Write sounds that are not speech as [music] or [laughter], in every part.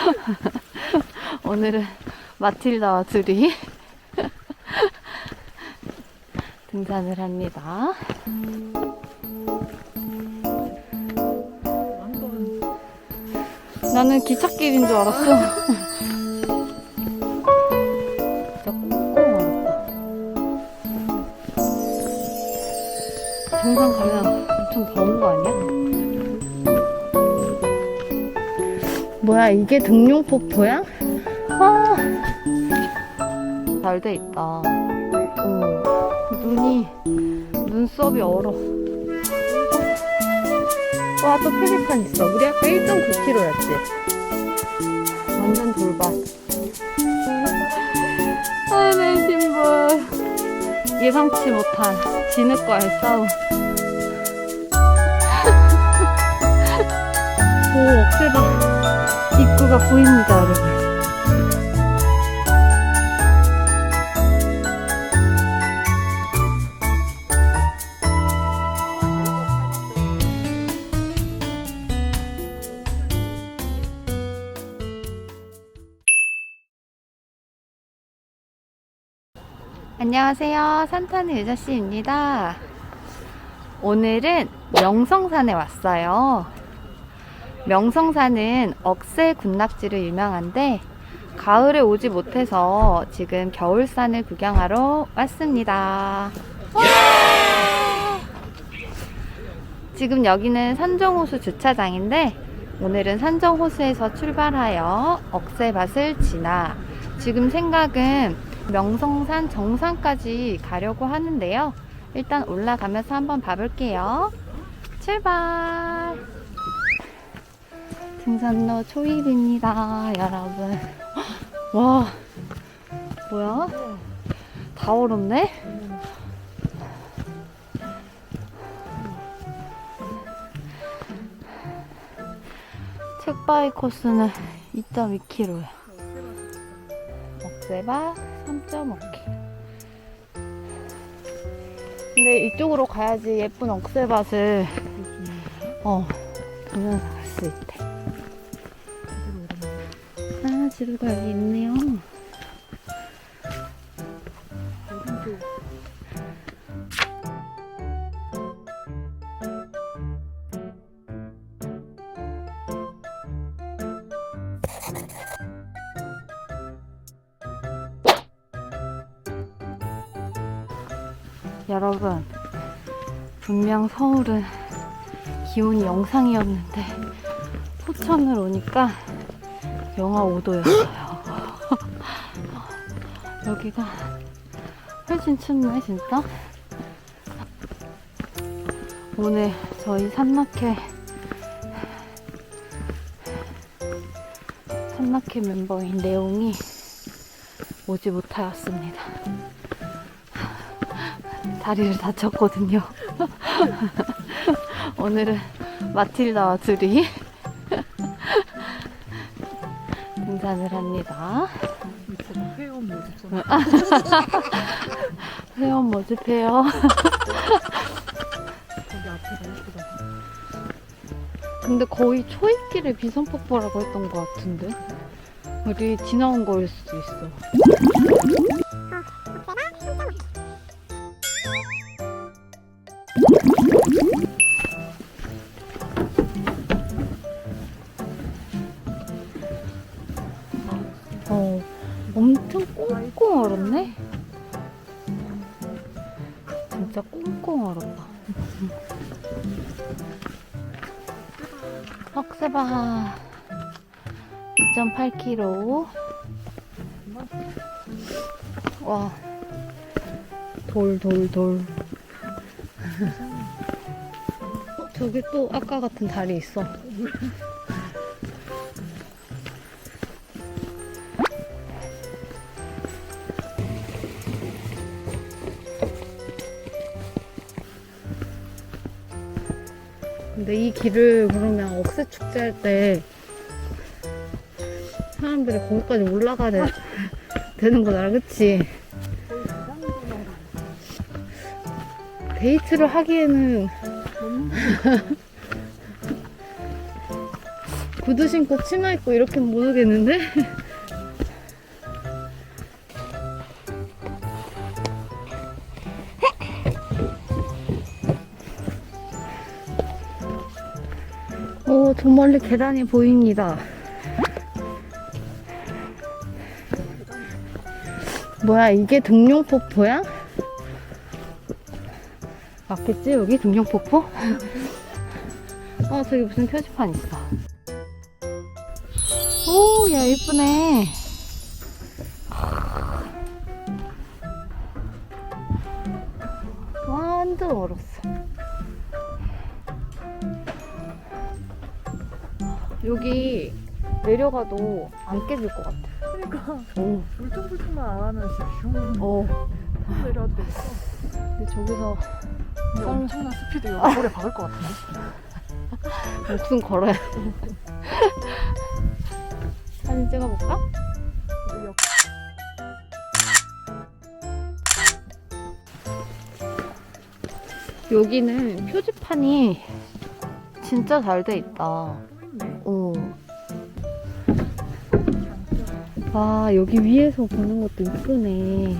[laughs] 오늘은 마틸다와 둘이 [laughs] 등산을 합니다. 나는 기찻길인 줄 알았어. 진짜 꽁꽁 얼었다. 등산 가면 엄청 더운 거 아니야? 뭐야 이게 등룡폭포야? 아, 잘 돼 있다. 어, 눈이 눈썹이 얼어. 와 또 표지판 있어. 우리 아까 1.9km였지. 완전 돌밭. 아내 신발. 예상치 못한 진흙과의 싸움. 오 억세다. 입구가 보입니다, 여러분. 안녕하세요. 산타는 유자씨입니다. 오늘은 명성산에 왔어요. 명성산은 억새 군락지로 유명한데 가을에 오지 못해서 지금 겨울산을 구경하러 왔습니다. 와! 지금 여기는 산정호수 주차장인데 오늘은 산정호수에서 출발하여 억새밭을 지나 지금 생각은 명성산 정상까지 가려고 하는데요. 일단 올라가면서 한번 봐볼게요. 출발! 등산로 초입입니다, 여러분. 와, 뭐야? 다 얼었네? 책바위 코스는 2.2km야. 억새밭 3.5km. 근데 이쪽으로 가야지 예쁜 억새밭을 어 보면 수 있대. 아, 지루가 여기 있네요. 여러분, 분명 서울은 기온이 영상이었는데 포천을 오니까 영하 5도였어요. [laughs] 여기가 훨씬 춥네, 진짜. 오늘 저희 산낙회 산낙회 멤버인 내용이 오지 못하였습니다. 다리를 다쳤거든요. [laughs] 오늘은 마틸다와 둘이 등산을 합니다. 회원 [laughs] 모집선 회원 모집해요. 거기 앞에가 예쁘다. 근데 거의 초입길에 비선폭포라고 했던 것 같은데? 우리 지나온 거일 수도 있어. 어, 꽁꽁 얼었네? 진짜 꽁꽁 얼었다. 억새바 2.8km 와, 돌, 돌, 돌. [laughs] 어, 저기 또 아까 같은 다리 있어. 근데 이 길을 그러면 억새 축제 할 때 사람들이 거기까지 올라가야 돼, [laughs] 되는 거잖아, 그치? 데이트를 하기에는 [laughs] 구두 신고 치마 입고 이렇게 못 오겠는데? [laughs] 저 멀리 계단이 보입니다. 뭐야, 이게 등룡폭포야? 맞겠지? 여기 등룡폭포? 어, 저기 무슨 표지판 있어. 오, 야, 예쁘네. 완전 얼었어. 내려가도 안 깨질 것 같아. 그러니까 오, 울퉁불퉁만 안 하면 진짜 슝 어. 내려도 되겠어. 근데 저기서 근데 썰- 엄청난 스피드 옆구리에 박을 것 같은데? [laughs] 목숨 걸어야 돼. 사진 찍어볼까? 우리 옆- 여기는 표지판이 진짜 잘 돼 있다. 오. 와, 여기 위에서 보는 것도 이쁘네.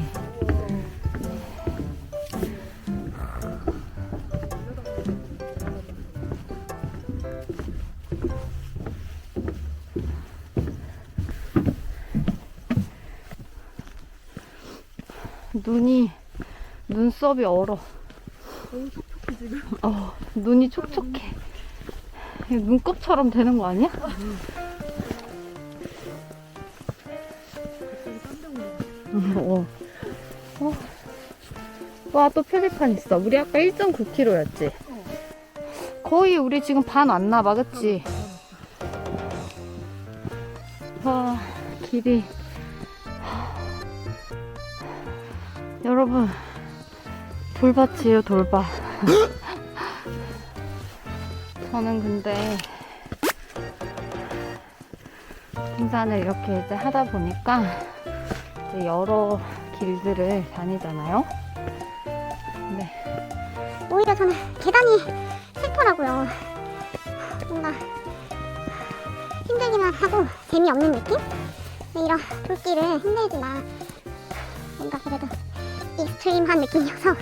눈이, 눈썹이 얼어. 너무 촉촉해 지금. 어, 눈이 촉촉해. 눈곱처럼 되는 거 아니야? 어. 어. 와, 또 표지판 있어. 우리 아까 1.9km였지? 거의 우리 지금 반 왔나 봐, 그치? 와, 길이. 여러분, 돌밭이에요, 돌밭. [laughs] 저는 근데, 등산을 이렇게 이제 하다 보니까, 이제 여러 길들을 다니잖아요. 네. 오히려 저는 계단이 슬퍼라고요. 뭔가 힘들기만 하고 재미없는 느낌? 근데 이런 돌길은 힘들지만 뭔가 그래도 익스트림한 느낌이어서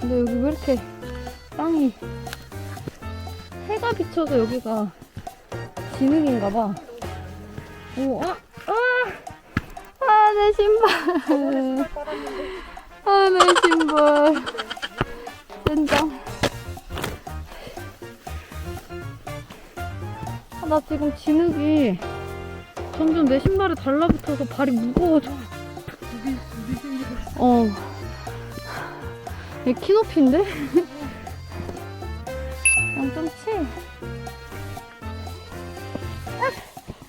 근데 여기 왜 이렇게 땅이 해가 비쳐서 여기가 진흙인가 봐. 오, 아, 내 신발. 아, 내 신발. 젠장. 아, 나 지금 진흙이 점점 내 신발에 달라붙어서 발이 무거워져. 어. 이 키높이인데? 0.7.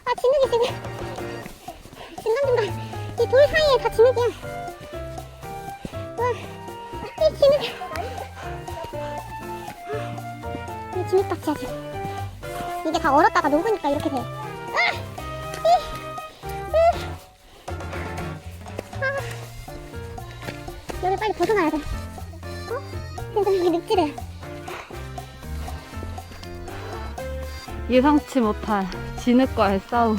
아 진흙이 지금 이돌 사이에 다 진흙이야. 와, 이 진흙. 이 진흙밭이야 지금. 이게 다 얼었다가 녹으니까 이렇게 돼. 아, 이, 으, 아. 여기 빨리 벗어나야 돼. 어? 근데 이게 늪지대. 예상치 못한 진흙과의 싸움.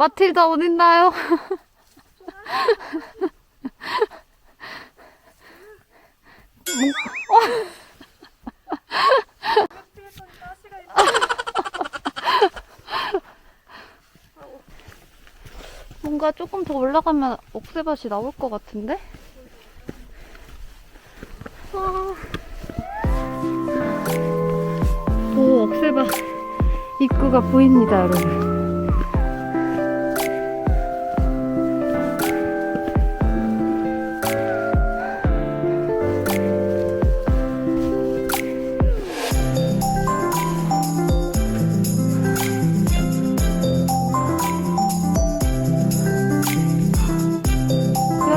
마틸다 어딨나요? 뭔가 조금 더 올라가면 옥새밭이 나올 것 같은데? 와. 오, 옥새밭 입구가 보입니다, 여러분.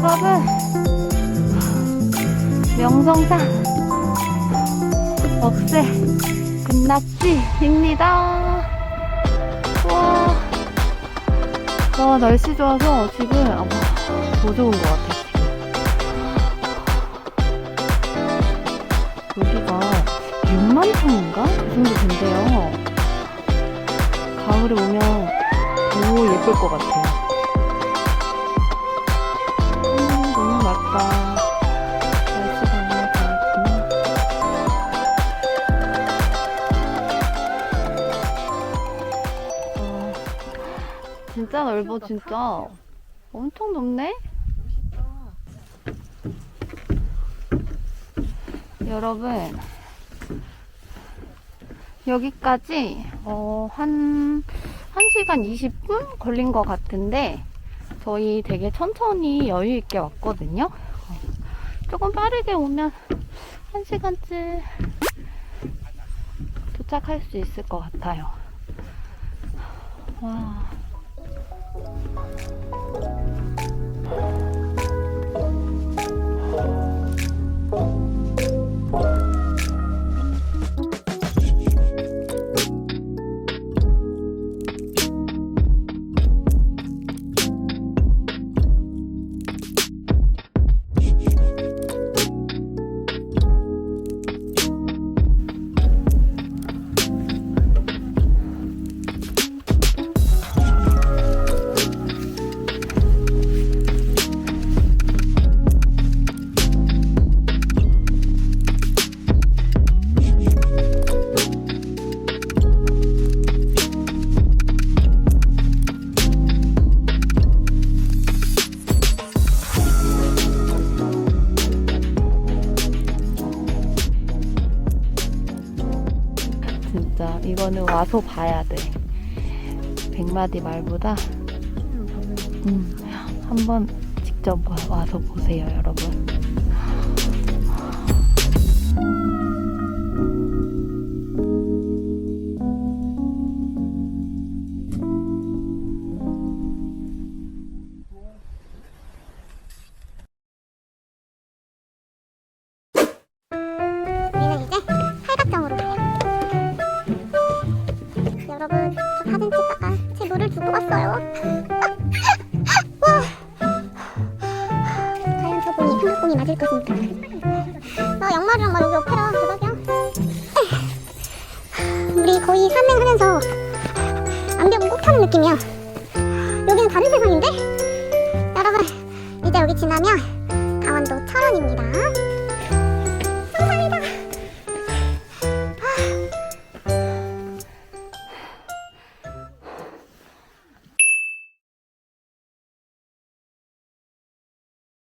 여러분 명성산 억새 끝났지입니다. 와, 와 날씨 좋아서 지금 아마 더 좋은 것 같아. 여기가 6만 평인가? 그 정도 된대요. 가을에 오면 오 예쁠 것 같아요. 날씨가 너무 좋구나. 아, 진짜 넓어 진짜. 엄청 넓네. 여러분 여기까지 어, 한 1시간 20분 걸린 것 같은데 저희 되게 천천히 여유 있게 왔거든요. 어, 조금 빠르게 오면 1시간쯤 도착할 수 있을 것 같아요. 와. 이거는 와서 봐야 돼. 백마디 말보다 음, 한번 직접 와- 와서 보세요, 여러분. 거의 산행하면서 암벽은 꼭 타는 느낌이야. 여기는 다른 세상인데? 여러분, 이제 여기 지나면 강원도 철원입니다.